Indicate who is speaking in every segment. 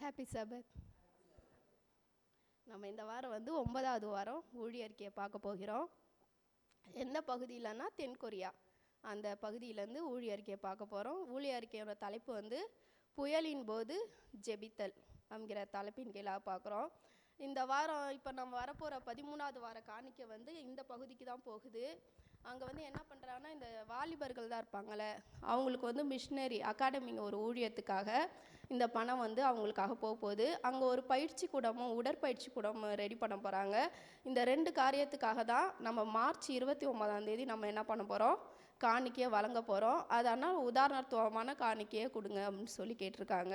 Speaker 1: Happy சபத் நம்ம இந்த வாரம் வந்து ஒன்பதாவது வாரம் ஊழியறிக்கையை பார்க்க போகிறோம். எந்த பகுதியிலன்னா தென்கொரியா அந்த பகுதியிலேருந்து ஊழியறிக்கையை பார்க்க போகிறோம் ஊழியறிக்கையோட தலைப்பு வந்து புயலின் போது ஜெபித்தல் அப்படிங்கிற தலைப்பின் கீழாக பார்க்குறோம். இந்த வாரம் இப்போ நம்ம வரப்போகிற பதிமூணாவது வார காணிக்கை வந்து இந்த பகுதிக்கு தான் போகுது. அங்கே வந்து என்ன பண்ணுறாங்கன்னா இந்த வாலிபர்கள் தான் இருப்பாங்கள்ல அவங்களுக்கு வந்து மிஷினரி அகாடமிங்க ஒரு ஊழியத்துக்காக இந்த பணம் வந்து அவங்களுக்காக போக போகுது. அங்கே ஒரு பயிற்சி கூடமும் உடற்பயிற்சி கூடமும் ரெடி பண்ண போகிறாங்க இந்த ரெண்டு காரியத்துக்காக தான் நம்ம மார்ச் இருபத்தி ஒன்பதாம் தேதி நம்ம என்ன பண்ண போகிறோம் காணிக்கையை வழங்க போகிறோம் அதனால் உதாரணத்துவமான காணிக்கையை கொடுங்க அப்படின்னு சொல்லி கேட்டிருக்காங்க.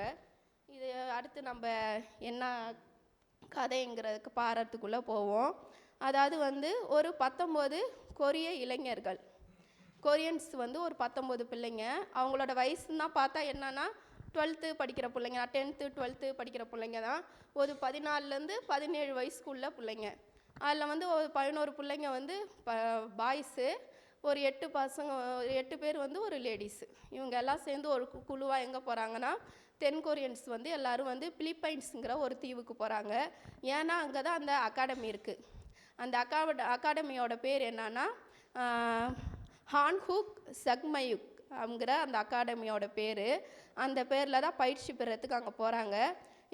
Speaker 1: இது அடுத்து நம்ம என்ன கதைங்கிறதுக்கு பாடுறதுக்குள்ளே போவோம். அதாவது வந்து ஒரு பத்தொம்போது கொரிய இளைஞர்கள். கொரியன்ஸ் வந்து ஒரு பத்தொம்போது பிள்ளைங்க. அவங்களோட வயசுன்னா பார்த்தா என்னன்னா டுவெல்த்து படிக்கிற பிள்ளைங்க டென்த்து டுவெல்த்து படிக்கிற பிள்ளைங்க தான். ஒரு பதினாலுலேருந்து பதினேழு வயசுக்குள்ள பிள்ளைங்க. அதில் வந்து ஒரு பதினோரு பிள்ளைங்க வந்து ப பாய்ஸு. ஒரு எட்டு பசங்க ஒரு எட்டு பேர் வந்து ஒரு லேடிஸு. இவங்க எல்லாம் சேர்ந்து ஒரு குழுவாக எங்கே போகிறாங்கன்னா தென் கொரியன்ஸ் வந்து எல்லாரும் வந்து பிலிப்பைன்ஸுங்கிற ஒரு தீவுக்கு போகிறாங்க ஏன்னா அங்கே தான் அந்த அகாடமி இருக்குது அந்த அக்காவோட அகாடமியோட பேர் என்னன்னா ஹான்ஹூக் சக்மயுக் அப்படிங்கிற அந்த அகாடமியோட பேர். அந்த பேரில் தான் பயிற்சி பெறத்துக்கு அங்கே போகிறாங்க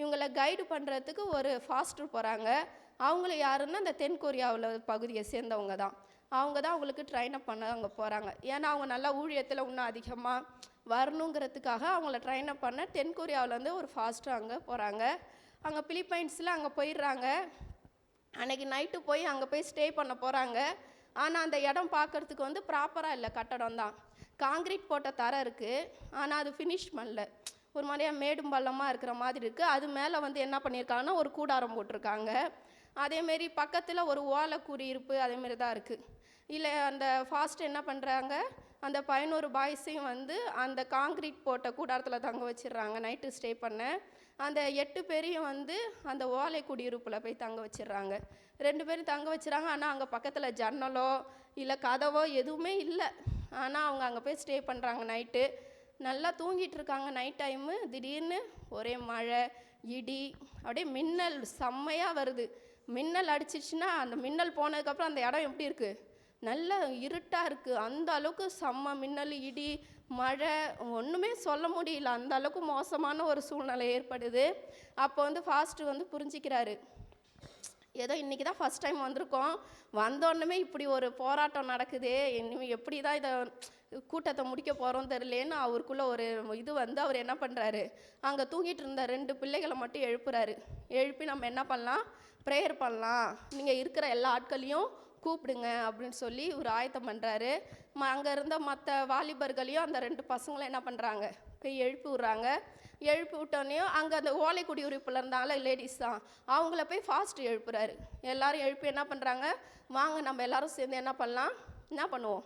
Speaker 1: இவங்களை கைடு பண்ணுறதுக்கு ஒரு ஃபாஸ்டர் போகிறாங்க அவங்கள யாருன்னா அந்த தென் கொரியாவில் பகுதியை சேர்ந்தவங்க தான். அவங்க தான் அவங்களுக்கு ட்ரைன் அப் பண்ண அங்கே போகிறாங்க ஏன்னா அவங்க நல்லா ஊழியத்தில் இன்னும் அதிகமாக வரணுங்கிறதுக்காக அவங்கள ட்ரைன் அப் பண்ண தென்கொரியாவிலேருந்து ஒரு ஃபாஸ்டர் அங்கே போகிறாங்க அங்கே பிலிப்பைன்ஸில் அங்கே போயிடுறாங்க. அன்னைக்கு நைட்டு போய் அங்கே போய் ஸ்டே பண்ண போகிறாங்க ஆனால் அந்த இடம் பார்க்கறதுக்கு வந்து ப்ராப்பராக இல்லை. கட்டடம் தான். காங்கிரீட் போட்ட தர இருக்குது ஆனால் அது ஃபினிஷ் பண்ணல. ஒரு மாதிரியா மேடும் பள்ளமாக இருக்கிற மாதிரி இருக்குது அது மேலே வந்து என்ன பண்ணியிருக்காங்கன்னா ஒரு கூடாரம் போட்டிருக்காங்க. அதேமாரி பக்கத்தில் ஒரு ஓலை குடியிருப்பு அதேமாரி தான் இருக்குது இல்லை அந்த ஃபாஸ்ட் என்ன பண்ணுறாங்க அந்த பதினோரு பாய்ஸையும் வந்து அந்த காங்கிரீட் போட்ட கூடாரத்தில் தங்க வச்சிடுறாங்க. நைட்டு ஸ்டே பண்ண. அந்த எட்டு பேரையும் வந்து அந்த ஓலை குடியிருப்பில் போய் தங்க வச்சிடுறாங்க. ரெண்டு பேரும் தங்க வச்சிடறாங்க. ஆனால் அங்கே பக்கத்தில் ஜன்னலோ இல்லை கதவோ எதுவுமே இல்லை. ஆனால் அவங்க அங்கே போய் ஸ்டே பண்ணுறாங்க நைட்டு. நல்லா தூங்கிட்டு இருக்காங்க. நைட் டைமு திடீர்னு ஒரே மழை இடி அப்படியே மின்னல் செம்மையாக வருது. மின்னல் அடிச்சிச்சுன்னா அந்த மின்னல் போனதுக்கப்புறம் அந்த இடம் எப்படி இருக்குது நல்ல இருட்டாக இருக்குது அந்த அளவுக்கு செம்ம மின்னல் இடி மழை ஒன்றுமே சொல்ல முடியல. அந்த அளவுக்கு மோசமான ஒரு சூழ்நிலை ஏற்படுது. அப்போ வந்து ஃபாஸ்ட்டு வந்து புரிஞ்சிக்கிறாரு. ஏதோ இன்றைக்கி தான் ஃபஸ்ட் டைம் வந்திருக்கோம். வந்தோடனே இப்படி ஒரு போராட்டம் நடக்குது. இனிமேல் எப்படி தான் இதை கூட்டத்தை முடிக்க போகிறோம் தெரிலேன்னு அவருக்குள்ளே ஒரு இது வந்து அவர் என்ன பண்ணுறாரு அங்கே தூங்கிட்டு இருந்த ரெண்டு பிள்ளைகளை மட்டும் எழுப்புறாரு. எழுப்பி நம்ம என்ன பண்ணலாம்? ப்ரேயர் பண்ணலாம். நீங்கள் இருக்கிற எல்லா ஆட்களையும் கூப்பிடுங்க அப்படின்னு சொல்லி ஒரு ஆயத்தம் பண்ணுறாரு ம அங்கே இருந்த மற்ற வாலிபர்களையும் அந்த ரெண்டு பசங்களும் என்ன பண்ணுறாங்க போய் எழுப்பி விட்றாங்க. எழுப்பி விட்டோடனையும் அங்கே அந்த ஓலை குடியிருப்பில் இருந்தாங்களே லேடிஸ் தான். அவங்கள போய் ஃபாஸ்ட் எழுப்புறாரு. எல்லாரும் எழுப்பி என்ன பண்ணுறாங்க வாங்க நம்ம எல்லாரும் சேர்ந்து என்ன பண்ணலாம்? என்ன பண்ணுவோம்?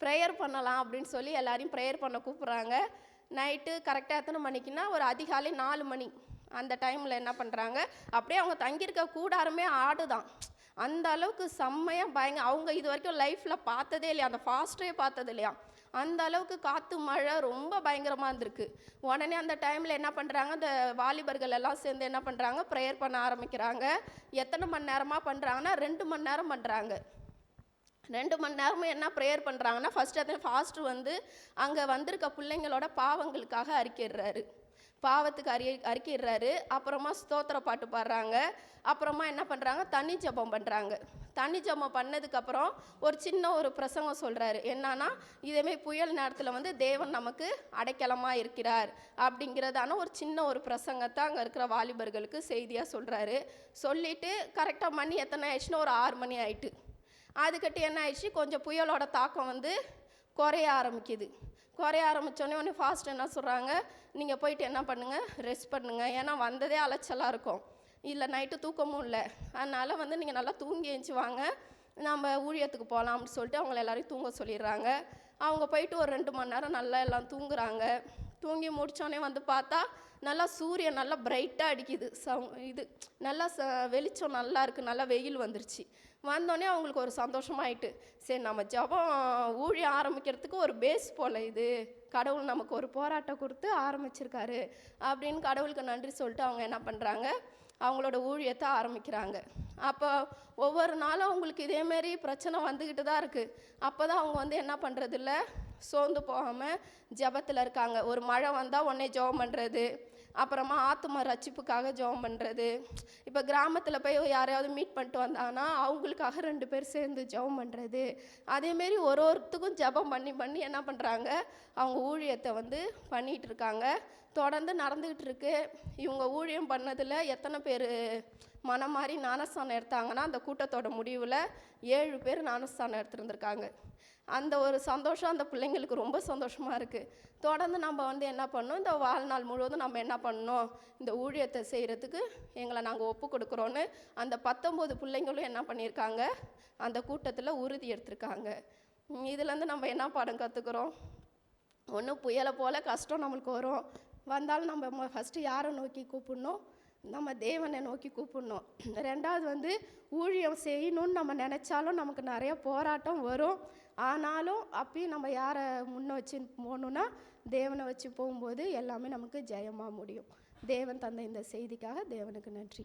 Speaker 1: ப்ரேயர் பண்ணலாம் அப்படின்னு சொல்லி எல்லாரையும் ப்ரேயர் பண்ண கூப்பிட்றாங்க. நைட்டு கரெக்டாக எத்தனை மணிக்குன்னா ஒரு அதிகாலை நாலு மணி. அந்த டைமில் என்ன பண்ணுறாங்க அப்படியே அவங்க தங்கியிருக்க கூடாரமே ஆடுதான். அந்த அளவுக்கு செம்மையாக பயங்க அவங்க இது வரைக்கும் லைஃப்பில் பார்த்ததே இல்லையா? அந்த ஃபாஸ்ட்டே பார்த்தது இல்லையா? அந்த அளவுக்கு காற்று மழை ரொம்ப பயங்கரமாக இருந்திருக்கு. உடனே அந்த டைமில் என்ன பண்ணுறாங்க அந்த வாலிபர்கள் எல்லாம் சேர்ந்து என்ன பண்ணுறாங்க ப்ரேயர் பண்ண ஆரம்பிக்கிறாங்க. எத்தனை மணி நேரமாக பண்ணுறாங்கன்னா ரெண்டு மணி நேரம் பண்ணுறாங்க ரெண்டு மணி நேரமும் என்ன ப்ரேயர் பண்ணுறாங்கன்னா ஃபஸ்ட் அது ஃபாஸ்ட்டு வந்து அங்கே வந்திருக்க பிள்ளைங்களோட பாவங்களுக்காக அறிக்கிடுறாரு பாவத்துக்கு அறி அறிக்கிடுறாரு அப்புறமா ஸ்தோத்திர பாட்டு பாடுறாங்க. அப்புறமா என்ன பண்ணுறாங்க தண்ணி ஜபம் பண்ணுறாங்க தண்ணி ஜபம் பண்ணதுக்கப்புறம் ஒரு சின்ன ஒரு பிரசங்கம் சொல்கிறாரு என்னன்னா இதேமாரி புயல் நேரத்தில் வந்து தேவன் நமக்கு அடைக்கலமாக இருக்கிறார். அப்படிங்கிறதான ஒரு சின்ன ஒரு பிரசங்கத்தை அங்கே இருக்கிற வாலிபர்களுக்கு செய்தியாக சொல்கிறாரு சொல்லிவிட்டு கரெக்டாக மணி எத்தனை ஆயிடுச்சுன்னா ஒரு ஆறு மணி ஆயிட்டு. அதுக்கட்டு என்ன ஆயிடுச்சு? கொஞ்சம் புயலோட தாக்கம் வந்து குறைய ஆரம்பிக்குது. குறைய ஆரம்பித்தோடனே உடனே ஃபாஸ்ட் என்ன சொல்கிறாங்க நீங்கள் போயிட்டு என்ன பண்ணுங்கள் ரெஸ்ட் பண்ணுங்கள் ஏன்னா வந்ததே அலைச்சலாக இருக்கும். இல்லை நைட்டு தூக்கமும் இல்லை. அதனால் வந்து நீங்கள் நல்லா தூங்கி எழுந்து வாங்க. நம்ம ஊழியத்துக்கு போகலாம் அப்படின்னு சொல்லிட்டு அவங்கள எல்லாரையும் தூங்க சொல்லிடுறாங்க. அவங்க போயிட்டு ஒரு ரெண்டு மணி நேரம் நல்லா எல்லாம் தூங்குறாங்க. தூங்கி முடித்தோடனே வந்து பார்த்தா நல்லா சூரியன் நல்லா பிரைட்டாக அடிக்குது. சவு இது நல்லா ச வெளிச்சம் நல்லா இருக்குது நல்லா வெயில் வந்துருச்சு. வந்தோடனே அவங்களுக்கு ஒரு சந்தோஷமாயிட்டு சரி நம்ம ஜெபம் ஊழியம் ஆரம்பிக்கிறதுக்கு ஒரு பேஸ் போல் இது. கடவுள் நமக்கு ஒரு போராட்டம் கொடுத்து ஆரம்பிச்சிருக்காரு. அப்படின்னு கடவுளுக்கு நன்றி சொல்லிட்டு அவங்க என்ன பண்ணுறாங்க அவங்களோட ஊழியத்தை ஆரம்பிக்கிறாங்க. அப்போ ஒவ்வொரு நாளும் அவங்களுக்கு இதேமாரி பிரச்சனை வந்துக்கிட்டு தான் இருக்குது அப்போ தான் அவங்க வந்து என்ன பண்ணுறதில்ல சோர்ந்து போகாமல் ஜெபத்தில் இருக்காங்க. ஒரு மழை வந்தால் உடனே ஜெபம் பண்ணுறது அப்புறமா ஆத்தும ரட்சிப்புக்காக ஜெபம் பண்ணுறது இப்போ கிராமத்தில் போய் யாரையாவது மீட் பண்ணிட்டு வந்தாங்கன்னா அவங்களுக்காக ரெண்டு பேர் சேர்ந்து ஜெபம் பண்ணுறது அதேமாரி ஒரு ஒருத்துக்கும் ஜெபம் பண்ணி பண்ணி என்ன பண்ணுறாங்க அவங்க ஊழியத்தை வந்து பண்ணிகிட்டு இருக்காங்க. தொடர்ந்து நடந்துக்கிட்டு இருக்கு இவங்க ஊழியம் பண்ணதில் எத்தனை பேர் மனம் மாறி ஞானஸ்தானம் எடுத்தாங்கன்னா அந்த கூட்டத்தோட முடிவில் ஏழு பேர் ஞானஸ்தானம் எடுத்துருந்துருக்காங்க. அந்த ஒரு சந்தோஷம் அந்த பிள்ளைங்களுக்கு ரொம்ப சந்தோஷமாக இருக்குது தொடர்ந்து நம்ம வந்து என்ன பண்ணோம்? இந்த வாழ்நாள் முழுவதும் நம்ம என்ன பண்ணோம்? இந்த ஊழியத்தை செய்கிறதுக்கு எங்களை நாங்கள் ஒப்பு கொடுக்குறோன்னு அந்த பத்தொம்போது பிள்ளைங்களும் என்ன பண்ணியிருக்காங்க? அந்த கூட்டத்தில் உறுதி எடுத்திருக்காங்க. இதுலேருந்து நம்ம என்ன பாடம் கற்றுக்குறோம் ஒன்று புயலை போல் கஷ்டம் நம்மளுக்கு வரும். வந்தாலும் நம்ம ஃபஸ்ட்டு யாரை நோக்கி கூப்பிடணும்? நம்ம தேவனை நோக்கி கூப்பிடணும். ரெண்டாவது வந்து ஊழியம் செய்யணும்னு நம்ம நினச்சாலும் நமக்கு நிறைய போராட்டம் வரும். ஆனாலும் அப்பயும் நம்ம யாரை முன்ன வச்சு போகணுன்னா தேவனை வச்சு போகும்போது எல்லாமே நமக்கு ஜெயமாக முடியும். தேவன் தந்த இந்த செய்திக்காக தேவனுக்கு நன்றி.